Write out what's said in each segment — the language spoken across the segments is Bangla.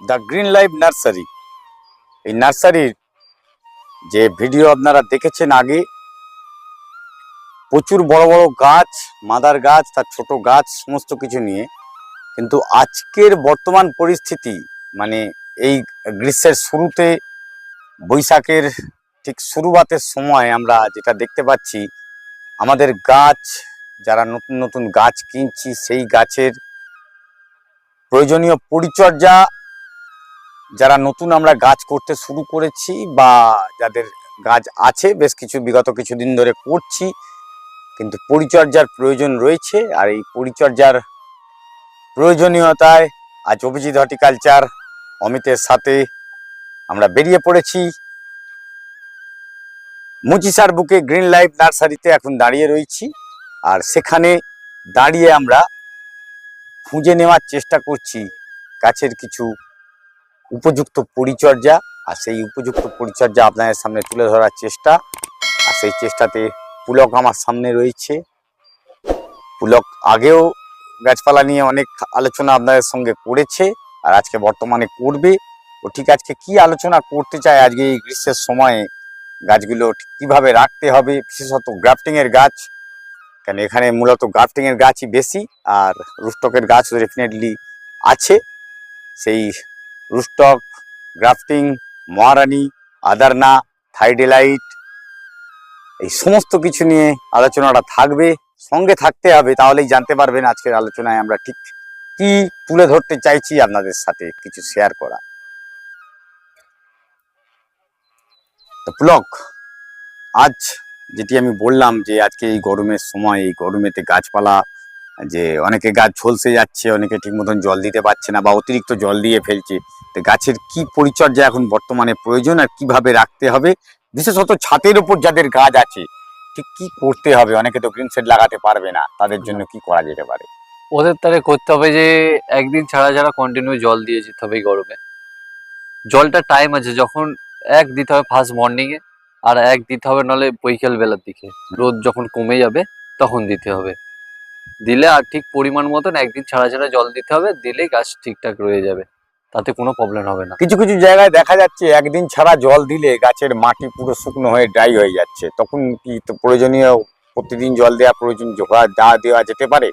দ্য গ্রিন লাইফ নার্সারি এই নার্সারির যে ভিডিও আপনারা দেখেছেন আগে, প্রচুর বড় বড় গাছ, মাদার গাছ, তার ছোট গাছ, সমস্ত কিছু নিয়ে। কিন্তু আজকের বর্তমান পরিস্থিতি মানে এই গ্রীষ্মের শুরুতে, বৈশাখের ঠিক শুরুবাতের সময় আমরা যেটা দেখতে পাচ্ছি, আমাদের গাছ, যারা নতুন নতুন গাছ কিনছি, সেই গাছের প্রয়োজনীয় পরিচর্যা যারা নতুন আমরা গাছ করতে শুরু করেছি বা যাদের গাছ আছে, বেশ কিছু বিগত কিছুদিন ধরে করছি, কিন্তু পরিচর্যার প্রয়োজন রয়েছে আর এই পরিচর্যার প্রয়োজনীয়তায় আজ অভিজিৎ হর্টিকালচার অমিতের সাথে আমরা বেরিয়ে পড়েছি। মুচিসার বুকে গ্রিন লাইফ নার্সারিতে এখন দাঁড়িয়ে রয়েছি আর সেখানে দাঁড়িয়ে আমরা খুঁজে নেওয়ার চেষ্টা করছি গাছের কিছু উপযুক্ত পরিচর্যা, আর সেই উপযুক্ত পরিচর্যা আপনাদের সামনে তুলে ধরার চেষ্টা। আর সেই চেষ্টাতে পুলক আমার সামনে রয়েছে। পুলক আগেও গাছপালা নিয়ে অনেক আলোচনা আপনাদের সঙ্গে করেছে, আর আজকে বর্তমানে করবে। ও ঠিক আজকে কি আলোচনা করতে চায়? আজকে এই গ্রীষ্মের সময়ে গাছগুলো কীভাবে রাখতে হবে? বিশেষত গ্রাফটিং এর গাছ, কেন এখানে মূলত গ্রাফটিং এর গাছই বেশি, আর রুস্টকের গাছ ডেফিনেটলি আছে। সেই রুস্টক গ্রাফটিং, মহারানী, আদারনা, থাইডেলাইট, এই সমস্ত কিছু নিয়ে আলোচনাটা থাকবে, সঙ্গে থাকতে হবে, তাহলেই জানতে পারবেন আজকের আলোচনায় আমরা ঠিক কি তুলে ধরতে চাইছি আপনাদের সাথে কিছু শেয়ার করা। তো ব্লক আজ যেটি আমি বললাম যে আজকে এই গরমের সময়, এই গরমেতে গাছপালা, যে অনেকে গাছ ঝলসে যাচ্ছে, অনেকে ঠিক মতন জল দিতে পারছে না বা অতিরিক্ত জল দিয়ে ফেলছে তো গাছের কি পরিচর্যা এখন বর্তমানে প্রয়োজন আর কীভাবে রাখতে হবে? বিশেষত ছাদের উপর যাদের গাছ আছে ঠিক কি করতে হবে? অনেকে তো গ্রিন সেট লাগাতে পারবে না তাদের জন্য কি করা যেতে পারে? ওদের তারে করতে হবে যে একদিন ছাড়া ছাড়া কন্টিনিউ জল দিয়ে যেতে হবে গরমে। জলটা টাইম আছে যখন এক দিতে হবে ফার্স্ট মর্নিং এ আর এক দিতে হবে নাহলে বৈকাল বেলার দিকে। রোদ যখন কমে যাবে তখন দিতে হবে। দিলে আর ঠিক পরিমাণ মতন একদিন ছাড়া ছাড়া জল দিতে হবে দিলেই গাছ ঠিকঠাক রয়ে যাবে। তাতে কোনো প্রবলেম হবে না। কিছু কিছু জায়গায় দেখা যাচ্ছে একদিন ছাড়া জল দিলে গাছের মাটি পুরো শুকনো হয়ে ড্রাই হয়ে যাচ্ছে। তখন কি প্রয়োজনীয় প্রতিদিন জল দেওয়া প্রয়োজন জোড়া দেওয়া দেওয়া যেতে পারে?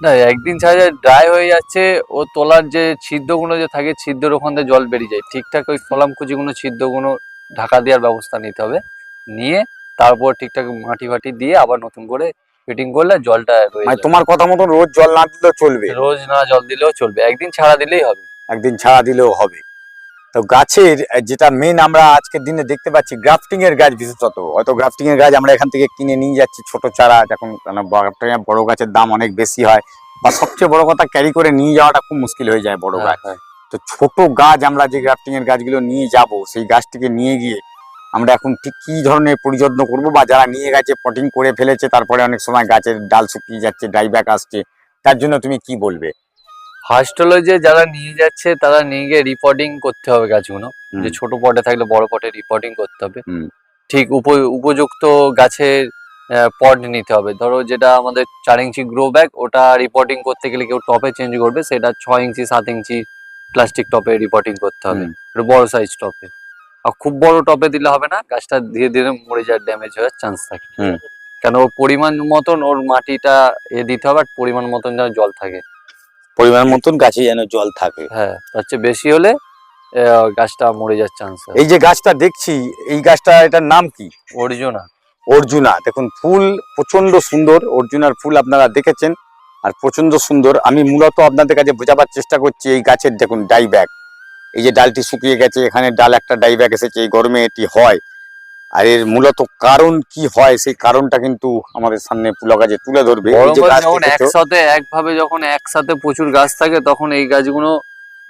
না একদিন ছাড়া ড্রাই হয়ে যাচ্ছে ও তোলার যে ছিদ্রগুলো যে থাকে ছিদ্রের ওখান থেকে জল বেরিয়ে যায়। ঠিকঠাক ওই কলামকুচিগুলো ছিদ্রগুলো ঢাকা দেওয়ার ব্যবস্থা নিতে হবে। নিয়ে তারপর ঠিকঠাক মাটি ফাটি দিয়ে আবার নতুন করে ফিটিং করলে জলটা মানে তোমার কথা মতো রোজ জল না দিলেও চলবে? রোজ না জল দিলেও চলবে। একদিন ছাড়া দিলেই হবে। একদিন ছাড়া দিলেও হবে। তো গাছের যেটা মেন আমরা আজকের দিনে দেখতে পাচ্ছি গ্রাফটিং এর গাছ বিশেষত। হয়তো গ্রাফটিং এর গাছ আমরা এখান থেকে কিনে নিয়ে যাচ্ছি ছোট চারা এখন এর বড় গাছের দাম অনেক বেশি হয় বা সবচেয়ে বড় কথা ক্যারি করে নিয়ে যাওয়াটা খুব মুশকিল হয়ে যায় বড় গাছ। হ্যাঁ, হ্যাঁ। তো ছোট গাছ আমরা যে গ্রাফটিং এর গাছগুলো নিয়ে যাব সেই গাছটিকে নিয়ে গিয়ে আমরা এখন ঠিক কি ধরনের পরিযত্ন করব বা যারা নিয়ে গেছে পটিং করে ফেলেছে তারপরে অনেক সময় গাছের ডাল শুকিয়ে যাচ্ছে ডাইব্যাক আসছে তার জন্য তুমি কি বলবে? যে যারা নিয়ে যাচ্ছে তারা নিয়ে গিয়ে রিপোর্টিং করতে হবে গাছগুলো। যে ছোট পটে থাকলে বড় পটে রিপোর্টিং করতে হবে। ঠিক উপ- উপযুক্ত গাছের পট নিতে হবে। ধরো যেটা আমাদের চার ইঞ্চি গ্রো ব্যাগ ওটা রিপোর্টিং করতে গেলে কেউ টপে চেঞ্জ করবে সেটা ছয় ইঞ্চি সাত ইঞ্চি প্লাস্টিক টপে রিপোর্টিং করতে হবে। বড় সাইজ টপে। আর খুব বড় টপে দিলে হবে না গাছটা ধীরে ধীরে মরে যাওয়ার ড্যামেজ হওয়ার চান্স থাকে। কেন ওর পরিমাণ মতন ওর মাটিটা এ দিতে হবে আর পরিমাণ মতন যেন জল থাকে। পরিমাণ মতন গাছে যেন জল থাকে। হ্যাঁ তার চেয়ে বেশি হলে গাছটা মরে যাওয়ার চান্স এই যে গাছটা দেখছি এই গাছটা এটার নাম কি? অর্জুনা। অর্জুনা। দেখুন ফুল প্রচণ্ড সুন্দর। অর্জুনার ফুল আপনারা দেখেছেন আর প্রচণ্ড সুন্দর। আমি মূলত আপনাদের কাছে বোঝাবার চেষ্টা করছি এই গাছের দেখুন ডাইব্যাক এই যে ডালটি শুকিয়ে গেছে এখানে ডাল একটা ডাইব্যাক এসেছে এই গরমে এটি হয়। আর এর মূলত কারণ কি হয় সেই কারণটা কিন্তু আমাদের সামনে পুলো গাছে তুলে ধরবে। গাছ যখন একসাথে একভাবে যখন একসাথে প্রচুর গাছ থাকে তখন এই গাছগুলো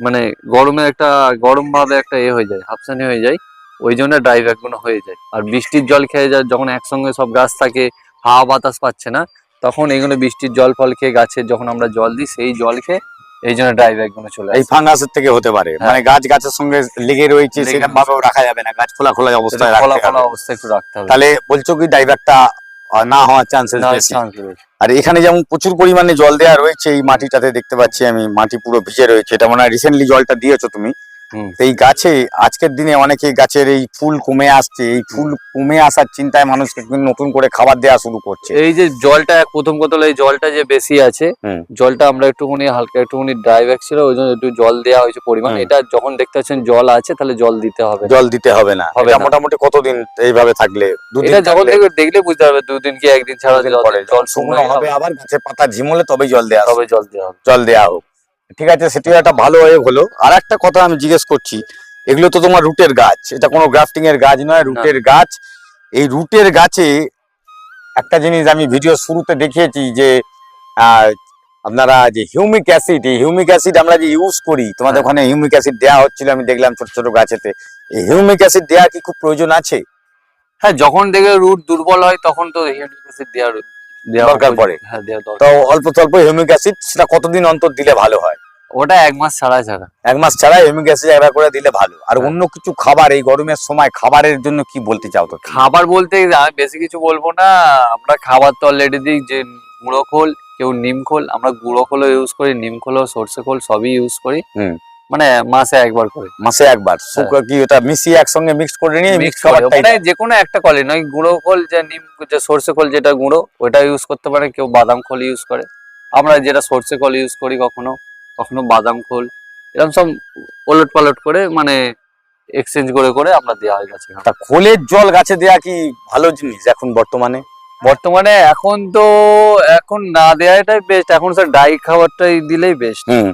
মানে গরমে একটা গরম ভাবে একটা এ হয়ে যায় হাফসানি হয়ে যায়। ওই জন্য ড্রাই ব্যাগগুলো হয়ে যায়। আর বৃষ্টির জল খেয়ে যায় যখন একসঙ্গে সব গাছ থাকে হাওয়া বাতাস পাচ্ছে না তখন এইগুলো বৃষ্টির জল ফল খেয়ে গাছের যখন আমরা জল দিই সেই জল খেয়ে এই জন্য ড্রাই ব্যাগগুলো চলে এই ফাঙ্গাসের থেকে হতে পারে। হ্যাঁ। মানে গাছ গাছের সঙ্গে লেগে রয়েছে সেরকম ভাবেও রাখা যাবে না। গাছ খোলা খোলা অবস্থায় ফলা রাখতে ফলা হবে। অবস্থা একটু রাখতে হবে। তাহলে বলছো কি ড্রাইভারটা না হওয়ার চান্সেস বেশি? আর এখানে যেমন প্রচুর পরিমাণে জল দেওয়া রয়েছে এই মাটিটাতে দেখতে পাচ্ছি আমি মাটি পুরো ভিজে রয়েছে। এটা মনে হয় রিসেন্টলি জলটা দিয়েছ তুমি। এই গাছে আজকের দিনে অনেকে গাছের এই ফুল কমে আসছে এই ফুল কমে আসার চিন্তায় মানুষকে নতুন করে খাবার দেওয়া শুরু করছে। এই যে জলটা প্রথম কথা হলো এই জলটা যে বেশি আছে জলটা আমরা একটুখানি হালকা একটুখানি ড্রাই ব্যাগ ছিল ওই জন্য একটু জল দেওয়া হয়েছে পরিমাণ। এটা যখন দেখতে পাচ্ছেন জল আছে তাহলে জল দিতে হবে। জল দিতে হবে না। হবে এটা মোটামুটি কতদিন এইভাবে থাকলে? দুদিন এটা যখন দেখবে দেখলে বুঝতে হবে দুদিন কি একদিন ছাড়া জল শুকনো হবে আবার গাছের পাতা ঝিমলে তবে জল দেওয়া তবে জল দেওয়া জল দেওয়া হোক। ঠিক আছে সেটিও একটা ভালো হয়ে হলো। আর একটা কথা আমি জিজ্ঞেস করছি এগুলো তো তোমার রুটের গাছ এটা কোনো গ্রাফটিং এর গাছ নয় রুটের গাছ। এই রুটের গাছে একটা জিনিস আমি ভিডিও শুরুতে দেখিয়েছি যে আহ, আপনারা যে হিউমিক অ্যাসিড এই হিউমিক অ্যাসিড আমরা যে ইউজ করি তোমাদের হ্যাঁ। ওখানে হিউমিক অ্যাসিড দেওয়া হচ্ছিল আমি দেখলাম ছোট ছোট গাছেতে। এই হিউমিক অ্যাসিড দেওয়া কি খুব প্রয়োজন আছে? হ্যাঁ যখন দেখবে রুট দুর্বল হয় তখন তো হিউমিক অ্যাসিড দেওয়া দরকার পড়ে। হ্যাঁ তো অল্প স্বল্প হিউমিক অ্যাসিড সেটা কতদিন অন্তর দিলে ভালো হয়? ওটা এক মাস ছাড়া ছাড়া। এক মাস ছাড়া হিউমিক অ্যাসিড একবার করে দিলে ভালো। আর হ্যাঁ। অন্য কিছু খাবার এই গরমের সময় খাবারের জন্য কি বলতে চাও তো? খাবার বলতে আমি বেশি কিছু বলব না। আমরা খাবার তো অলরেডি দিই যে গুঁড়ো খোল কেউ নিম খোল আমরা গুঁড়ো খোলও ইউজ করি নিম খোলও সর্ষে খোল সবই ইউজ করি। হুম। মানে মাসে একবার করে। মাসে একবার। শুকনো কি ওটা মিশিয়ে একসঙ্গে মিক্স করে নিয়ে মিক্স মানে যে কোনো একটা কলে নয় গুঁড়ো খোল যে নিম যে সর্ষে খোল যেটা গুঁড়ো ওটা ইউজ করতে পারে কেউ বাদাম খোল ইউজ করে। আমরা যেটা সর্ষে কল ইউজ করি কখনো কখনো বাদাম খোল এরকম সব ওলট পালট করে মানে এক্সচেঞ্জ করে করে আমরা দেওয়া হয় গাছে তা খোলের জল গাছে দেয়া কি ভালো জিনিস এখন বর্তমানে? বর্তমানে এখন তো এখন না দেওয়াটাই বেস্ট এখন স্যার ডাই খাবারটাই দিলেই বেস্ট হুম।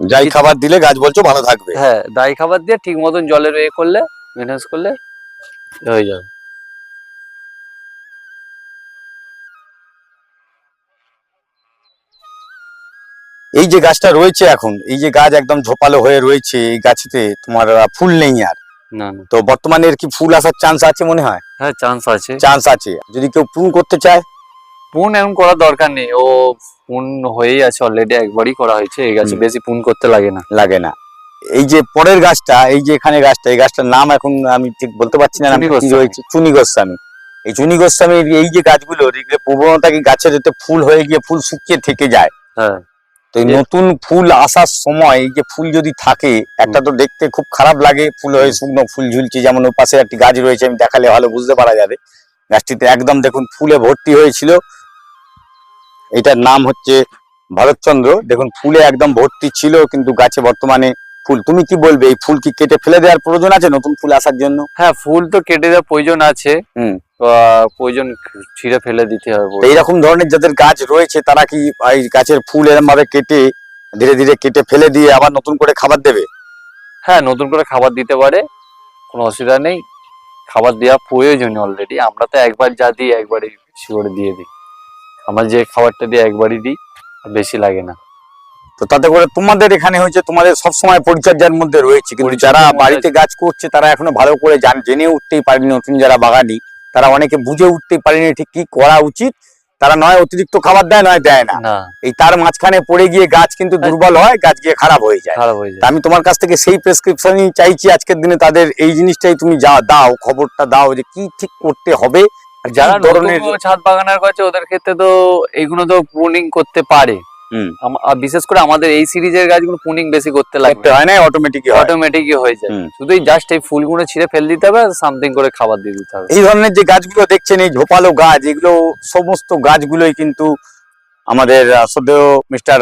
যাই খাবার দিলে গাছ বলছো ভালো থাকবে। হ্যাঁ ডাই খাবার দিয়ে ঠিক মতন জলের এ করলে মেনটেন্স করলে হয়ে যাবে। এই যে গাছটা রয়েছে এখন এই যে গাছ একদম ঝোপালো হয়ে রয়েছে এই গাছেতে তোমার ফুল নেই আর। না না। তো বর্তমানে এর কি ফুল আসার চান্স আছে মনে হয়? হ্যাঁ চান্স আছে। চান্স আছে। যদি কেউ প্রুন করতে চায়? পুন এমন করার দরকার নেই। ও পুন হয়েই আছে অলরেডি একবারই করা হয়েছে এই গাছে বেশি পুন করতে লাগে না। লাগে না। এই যে পরের গাছটা এই যে এখানে গাছটা এই গাছটার নাম এখন আমি ঠিক বলতে পারছি না চুনি গোস্বামী। এই চুনি গোস্বামীর এই যে গাছগুলো প্রবণতা কি গাছের এতে ফুল হয়ে গিয়ে ফুল শুকিয়ে থেকে যায় হ্যাঁ। তো এই নতুন ফুল আসার সময় এই যে ফুল যদি থাকে একটা তো দেখতে খুব খারাপ লাগে ফুল হয়ে শুকনো ফুল ঝুলছে যেমন ওর পাশে একটি গাছ রয়েছে আমি দেখালে ভালো বুঝতে পারা যাবে। গাছটিতে একদম দেখুন ফুলে ভর্তি হয়েছিল এটার নাম হচ্ছে ভরতচন্দ্র। দেখুন ফুলে একদম ভর্তি ছিল কিন্তু গাছে বর্তমানে ফুল। তুমি কি বলবে এই ফুল কি কেটে ফেলে দেওয়ার প্রয়োজন আছে নতুন ফুল আসার জন্য? হ্যাঁ ফুল তো কেটে দেওয়ার প্রয়োজন আছে। হুম। প্রয়োজন ছিঁড়ে ফেলে দিতে হবে এইরকম ধরনের যাদের গাছ রয়েছে তারা কি এই গাছের ফুল এরকম ভাবে কেটে ধীরে ধীরে কেটে ফেলে দিয়ে আবার নতুন করে খাবার দেবে? হ্যাঁ নতুন করে খাবার দিতে পারে কোনো অসুবিধা নেই। খাবার দেওয়া প্রয়োজন অলরেডি আমরা তো একবার যা দিই একবারই করে দিয়ে দিই। আমরা যে খাবারটা দিই একবারই দিই বেশি লাগে না। তো তাতে করে তোমাদের এখানে হয়েছে তোমাদের সবসময় পরিচর্যার মধ্যে রয়েছে। কিন্তু যারা বাড়িতে গাছ করছে তারা এখনও ভালো করে জান জেনে উঠতেই পারেনি নতুন যারা বাগানি তারা অনেকে বুঝে উঠতেই পারেনি ঠিক কি করা উচিত। তারা নয় অতিরিক্ত খাবার দেয় নয় দেয় না। না। এই তার মাঝখানে পড়ে গিয়ে গাছ কিন্তু দুর্বল হয় গাছ গিয়ে খারাপ হয়ে যায়। খারাপ হয়ে যায়। আমি তোমার কাছ থেকে সেই প্রেসক্রিপশনই চাইছি আজকের দিনে তাদের এই জিনিসটাই তুমি যা দাও খবরটা দাও যে কি ঠিক করতে হবে আর যারা ধরনের ছাদ বাগানের কাছে ওদের ক্ষেত্রে তো এগুলো তো পুনিং করতে পারে। আর বিশেষ করে আমাদের এই সিরিজের গাছগুলো পুনিং বেশি করতে লাগবে। হয় না অটোমেটিক অটোমেটিকই হয়ে যায়। শুধু জাস্ট এই ফুলগুলো ছিঁড়ে ফেল দিতে হবে সামথিং করে খাবার দিয়ে দিতে হবে। এই ধরনের যে গাছগুলো দেখছেন এই ঝোপালো গাছ এগুলো সমস্ত গাছগুলোই কিন্তু আমাদের শ্রদ্ধেয় মিস্টার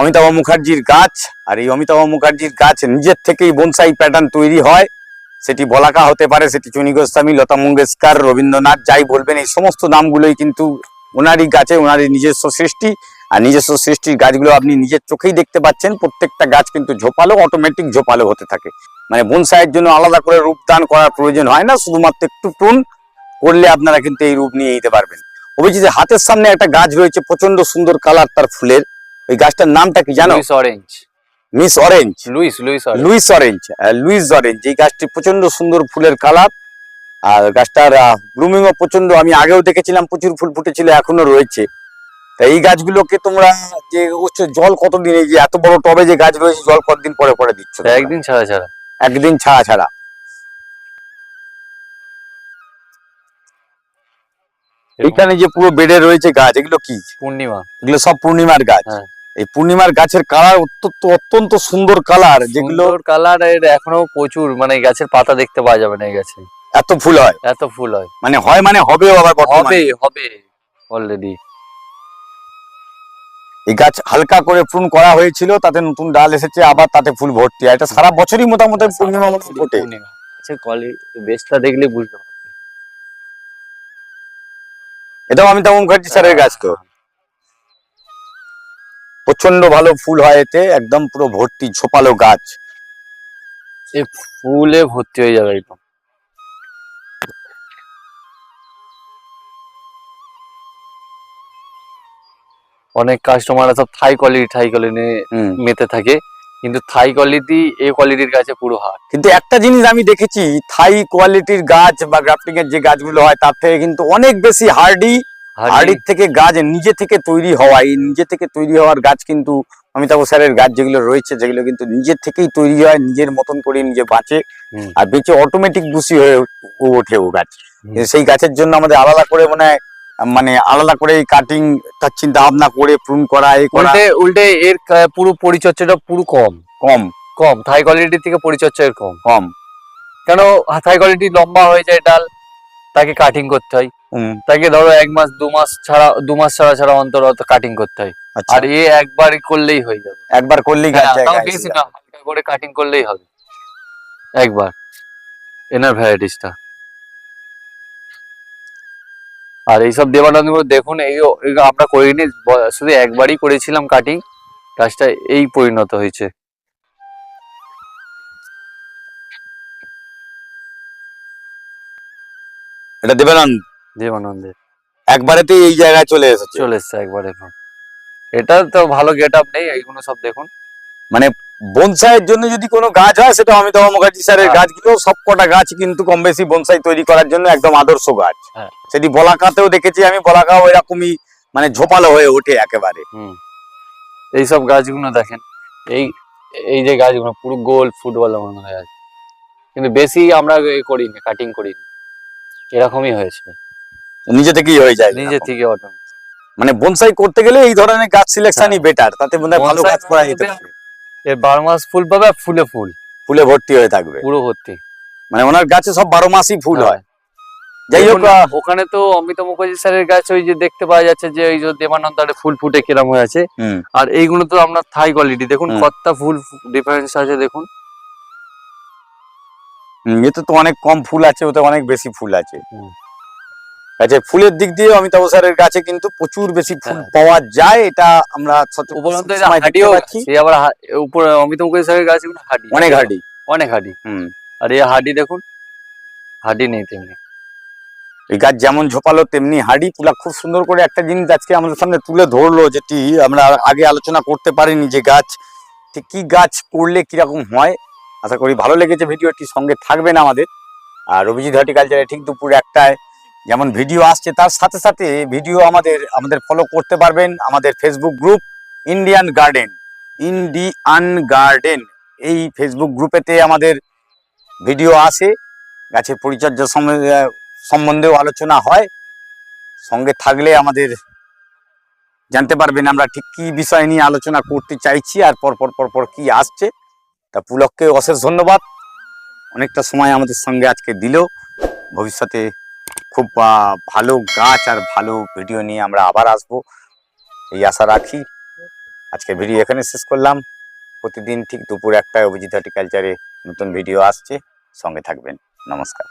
অমিতাভ মুখার্জির গাছ। আর এই অমিতাভ মুখার্জির গাছ নিজের থেকেই বনসাই প্যাটার্ন তৈরি হয়। সেটি বলাকা হতে পারে, সেটি চুনি গোস্বামী, লতা মঙ্গেশকর, রবীন্দ্রনাথ, যাই বলবেন, এই সমস্ত নামগুলোই কিন্তু ওনারই গাছে ওনারই নিজস্ব সৃষ্টি। আর নিজস্ব সৃষ্টির গাছগুলো আপনি নিজের চোখেই দেখতে পাচ্ছেন, প্রত্যেকটা গাছ কিন্তু ঝোপালো অটোমেটিক ঝোপালো হতে থাকে। মানে বনসাইয়ের জন্য আলাদা করে রূপদান করার প্রয়োজন হয় না, শুধুমাত্র একটু টুন করলে আপনারা কিন্তু এই রূপ নিয়ে নিতে পারবেন। অভিজিৎ, হাতের সামনে একটা গাছ রয়েছে প্রচণ্ড সুন্দর কালার তার ফুলের। ওই গাছটার নামটা কি জানো? Orange miss orange. Louis Louis Louis orange. Louis orange. এই গাছটি প্রচণ্ড সুন্দর ফুলের কালার। আর গাছটার ব্লুমিং ও প্রচণ্ড আমি আগেও দেখেছিলাম প্রচুর ফুল ফুটেছিল এখনও রয়েছে। তা এই গাছগুলোকে তোমরা যে হচ্ছে জল কতদিন এই যে এত বড় টবে যে গাছ রয়েছে জল কতদিন পরে পরে দিচ্ছ একদিন ছাড়া ছাড়া। একদিন ছাড়া ছাড়া। এইখানে যে পুরো বেডে রয়েছে গাছ এগুলো কি? পূর্ণিমা। এগুলো সব পূর্ণিমার গাছ। হ্যাঁ। এই পূর্ণিমার গাছের কালার অত্যন্ত অত্যন্ত সুন্দর কালার যেগুলো কালারের এখনও প্রচুর মানে গাছের পাতা দেখতে পাওয়া যাবে না এই গাছে। এত ফুল হয়? এত ফুল হয়। মানে হয় মানে হবেও আবার হবে হবে অলরেডি এই গাছ হালকা করে প্রুন করা হয়েছিল তাতে নতুন ডাল এসেছে আবার তাতে ফুল ভর্তি হয়। এটা সারা বছরই মোটামুটি পূর্ণিমা ফোটে। আচ্ছা কোয়ালিটি বেস্টটা দেখলে বুঝতে পারবে। এটাও অমিতাভ মুখার্জি স্যারের গাছ তো প্রচণ্ড ভালো ফুল হয় এতে একদম পুরো ভর্তি ঝোপালো গাছ। এ ফুলে ভর্তি হয়ে যাবে একদম। অনেক কাস্টমাররা সব থাই কোয়ালিটি থাই কোয়ালিটি। মেতে থাকে কিন্তু থাই কোয়ালিটি এ কোয়ালিটির গাছে পুরো হার কিন্তু একটা জিনিস আমি দেখেছি থাই কোয়ালিটির গাছ বা গ্রাফটিং এর যে গাছগুলো হয় তার থেকে কিন্তু অনেক বেশি হার্ডি হার্ডির থেকে গাছ নিজে থেকে তৈরি হওয়া এই নিজে থেকে তৈরি হওয়ার গাছ কিন্তু অমিতাভ স্যারের গাছ যেগুলো রয়েছে যেগুলো কিন্তু নিজের থেকেই তৈরি হয় নিজের মতন করে নিজে বাঁচে আর বেঁচে অটোমেটিক বুসি হয়ে ওঠে ও গাছ। সেই গাছের জন্য আমাদের আলাদা করে মানে মানে আলাদা করে কাটিং তার চিন্তা ভাবনা করে প্রুন করা। এই উল্টে উল্টে এর পুরো পরিচর্যাটা পুরো কম। কম। কম। থাই কোয়ালিটির থেকে পরিচর্যা এর কম। কম। কেন? থাই কোয়ালিটি লম্বা হয়ে যায় ডাল তাকে কাটিং করতে হয়। তাকে ধরো এক মাস দু মাস ছাড়া দু মাস ছাড়া ছাড়া অন্তর অত কাটিং করতে হয়। আচ্ছা। আর এ একবার করলেই হয়ে যাবে। একবার করলেই হ্যাঁ, বেশি না হালকা করে কাটিং করলেই হবে। একবার। এনার ভ্যারাইটিসটা আর এইসব দেবানন্দগুলো দেখুন এই আমরা করিনি শুধু একবারই করেছিলাম কাটিং গাছটা এই পরিণত হয়েছে। এটা দেবেন দেবানন্দের। একবারেতেই এই জায়গায় চলে এসেছে। চলে এসছে একবার এখন। এটা তো ভালো গেট আপ নেই এইগুলো সব দেখুন। বনসাইয়ের জন্য যদি কোনো গাছ হয় সেটা অমিতাভ মুখার্জি স্যারের হ্যাঁ। গাছগুলো সবকটা গাছ কিন্তু কম বেশি বনসাই তৈরি করার জন্য একদম আদর্শ গাছ। হ্যাঁ। সেটি বলাকাতেও দেখেছি আমি বলাকাও এরকমই মানে ঝোপালো হয়ে ওঠে একেবারে। হুম। এইসব গাছগুলো দেখেন এই এই যে গাছগুলো পুরো গোল ফুটবল মনে হয়ে আছে। কিন্তু বেশি আমরা করিনি কাটিং করিনি। এরকমই হয়েছে। নিজে থেকেই হয়ে যায় নিজে থেকে মানে বনসাই করতে গেলে এই ধরনের গাছ সিলেকশনই বেটার তাতে মনে হয় ভালো গাছ করা যেতে পারে। এর বারো মাস ফুল পাবে ফুলে ফুল। ফুলে ভর্তি হয়ে থাকবে। পুরো ভর্তি। মানে ওনার গাছে সব বারো মাসই ফুল হ্যাঁ। হয়। যাই হোক ওখানে তো অমিতাভ মুখার্জি স্যারের গাছ ওই যে দেখতে পাওয়া যাচ্ছে যে ওই যে দেবানন্দারে ফুল ফুটে কিরম হয়ে আছে। আর এইগুলো তো আপনার থাই কোয়ালিটি দেখুন। কতটা ফুল ডিফারেন্স আছে দেখুন। এতে তো অনেক কম ফুল আছে ওতে অনেক বেশি ফুল আছে। গাছে ফুলের দিক দিয়ে অমিতাভ স্যারের গাছে কিন্তু প্রচুর বেশি ফুল হ্যাঁ। পাওয়া যায় এটা আমরা আবার উপরে অমিতাভ স্যারের গাছগুলো হাডি। অনেক হাডি। অনেক হাডি হুম। আর এই হাডি দেখুন হাডি নেই তেমনি। এই গাছ যেমন ঝোপালো তেমনি হাড়ি পুলা খুব সুন্দর করে একটা জিনিস আজকে আমাদের সামনে তুলে ধরলো যেটি আমরা আগে আলোচনা করতে পারিনি যে গাছ ঠিক কি গাছ করলে কীরকম হয়। আশা করি ভালো লেগেছে ভিডিওটি সঙ্গে থাকবেন আমাদের। আর অভিজিৎ হর্টিকালচারে ঠিক দুপুর একটায় যেমন ভিডিও আসছে, তার সাথে সাথে ভিডিও আমাদের আমাদের ফলো করতে পারবেন আমাদের Facebook group Indian garden Indian garden এই ফেসবুক গ্রুপেতে আমাদের ভিডিও আসে, গাছের পরিচর্যা সম্বন্ধে সম্বন্ধেও আলোচনা হয়। সঙ্গে থাকলে আমাদের জানতে পারবেন আমরা ঠিক কি বিষয় নিয়ে আলোচনা করতে চাইছি আর পরপর পর পর পর কি আসছে। তা পুলককে অশেষ ধন্যবাদ। অনেকটা সময় আমাদের সঙ্গে আজকে দিল। ভবিষ্যতে খুব ভালো গাছ আর ভালো ভিডিও নিয়ে আমরা আবার আসব। এই আশা রাখি। আজকে ভিডিও এখানে শেষ করলাম। প্রতিদিন ঠিক দুপুর একটায় অভিজিৎ হর্টিকালচারে নতুন ভিডিও আসছে। সঙ্গে থাকবেন। নমস্কার।